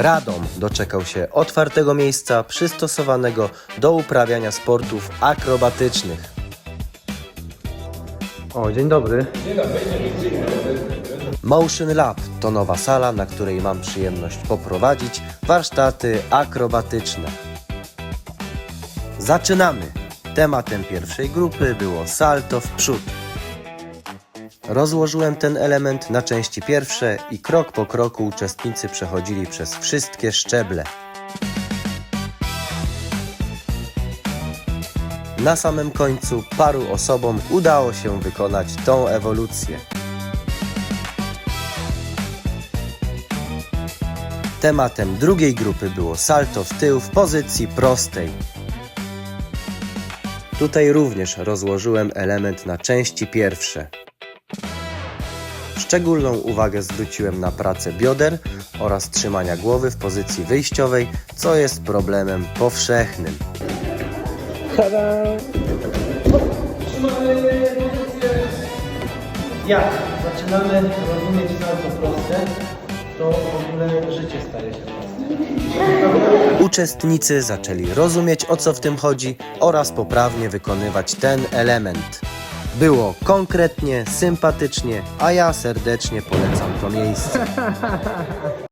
Radom doczekał się otwartego miejsca przystosowanego do uprawiania sportów akrobatycznych. O, dzień dobry. Motion Lab to nowa sala, na której mam przyjemność poprowadzić warsztaty akrobatyczne. Zaczynamy! Tematem pierwszej grupy było salto w przód. Rozłożyłem ten element na części pierwsze i krok po kroku uczestnicy przechodzili przez wszystkie szczeble. Na samym końcu paru osobom udało się wykonać tą ewolucję. Tematem drugiej grupy było salto w tył w pozycji prostej. Tutaj również rozłożyłem element na części pierwsze. Szczególną uwagę zwróciłem na pracę bioder oraz trzymania głowy w pozycji wyjściowej, co jest problemem powszechnym. Jak zaczynamy rozumieć salto proste, to w ogóle życie staje się proste. Uczestnicy zaczęli rozumieć o co w tym chodzi oraz poprawnie wykonywać ten element. Było konkretnie, sympatycznie, a ja serdecznie polecam to miejsce.